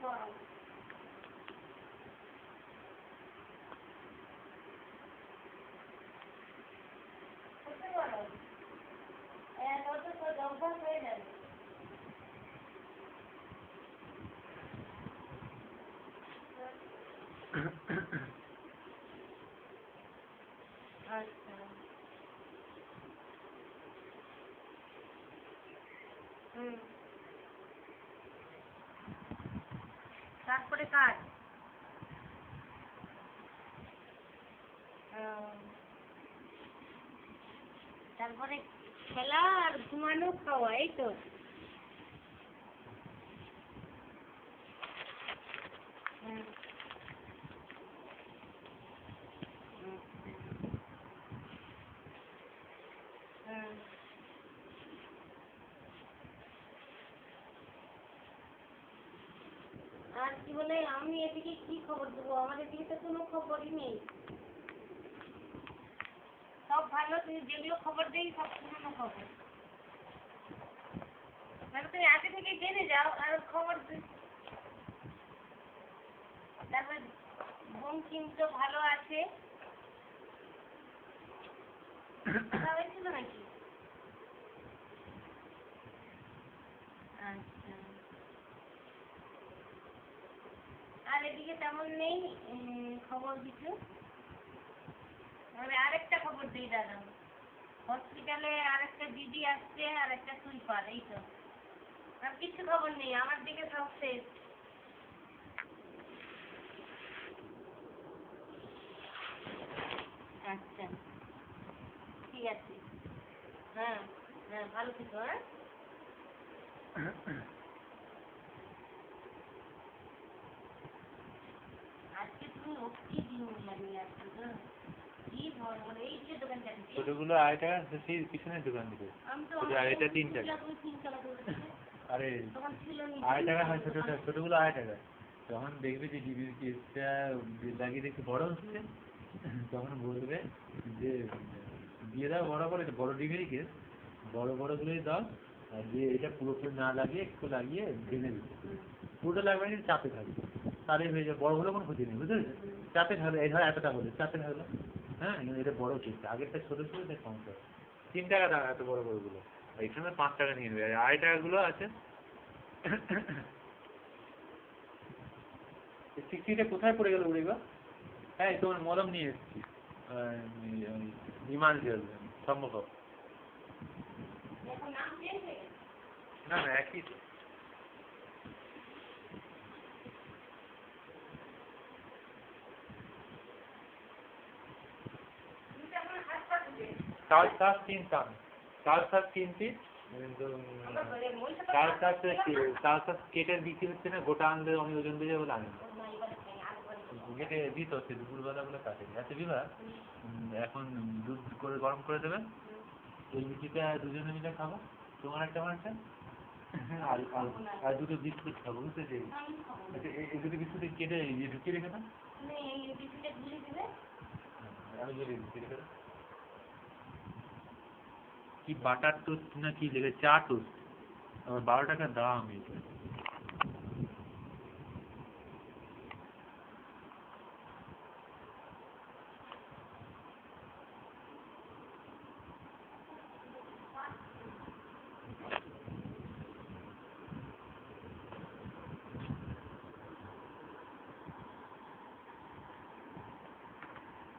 গরম কত গরম হ্যাঁ কত তো অভ্যাস হয়ে যাবে আচ্ছা হুম তারপরে কাজ তারপরে খেলা আর ঘুমানো খাওয়া এই তো হুম। আচ্ছা। হুম। আর কি বলে আমি এদিকে কি খবর দেবো? আমার এদিকে তো কোনো খবরই নেই। সব ভালো, তুই যেগুলো খবর দেই, সব পুরনো খবর। তাহলে তুমি আগে থেকে জেনে যাও আর খবর তারপর বঙ্কিম তো ভালো আছে। কথা হয়েছিল নাকি? আচ্ছা। আর এদিকে তেমন নেই খবর কিছু। মানে আরেকটা খবর দিই দাদা হসপিটালে আরেকটা দিদি আসছে আর একটা সুইপার, এই তো। আর কিছু খবর নেই, আমার দিকে সব শেষ। আচ্ছা ঠিক আছে। হ্যাঁ হ্যাঁ ভালো থেকো হ্যাঁ আজকে তুমি অতি দিন লাগিয়ে আসছো তো কি ধরনের এই যে দোকানটা দিচ্ছে ছোটগুলো আড়াই টাকা সেই পিছনের দোকান দিকে এটা তিন টাকা। আরে আড়াই টাকা হয় ছোটটা ছোটগুলো আড়াই টাকা তখন দেখবে যে কেসটা লাগিয়ে দেখতে বড় হচ্ছে তখন বলবে যে দিয়ে দাও বড় করে বড় ডিবির কেস। বড় বড় গুলোই দাও আর দিয়ে এটা পুরোপুরি না লাগিয়ে একটু লাগিয়ে ভেঙে দিচ্ছে পুরোটা লাগবে না চাপে থাকবে। তাহলে হয়ে যাবে বড় হলে কোনো ক্ষতি নেই বুঝতে পেরেছ? চাপে থাকলে এই ধর এতটা হলে চাপে থাকল হ্যাঁ এটা বড় কেস আগেরটা ছোট ছিল, এটা সমস্যা তিন টাকা দাম, এত বড় বড়গুলো এখানে পাঁচ টাকা নিয়ে নেবে। আর আড়াই টাকাগুলো আছে। সিক্সটিটা কোথায় পড়ে গেল উড়িবা হ্যাঁ তোমার মলম নিয়ে এসেছি। বিমান জল সম্ভব না না, একই তো। তুমি তো এখন হাসপাতালে চাল চাষ কিনতাম চাল চাষ কিনছি কিন্তু আমরা বলে মহিষা তো চাল চাষ চাল চাষ কেটে বিক্রি হচ্ছে না? গোটা আনলে অনেক ওজন দিয়ে যাবে আনি কেটে দিত হচ্ছে দুপুরবেলা বলে কাটে আচ্ছা বিভা এখন দুধ করে গরম করে দেবে এই লুচিটা দুজনে মিলে খাব। তোমার একটা আমার একটা? আর দুটো বিস্কুট খাব বুঝতে পেরেছি আমি। আচ্ছা এই দুটো বিস্কুট কেটে ঢুকিয়ে রেখে দাও। আমি ঢুকিয়ে রেখে দাও। কি বাটার টোস্ট না কি লেগে চা টোস্ট আমার বারো টাকা দাম এটা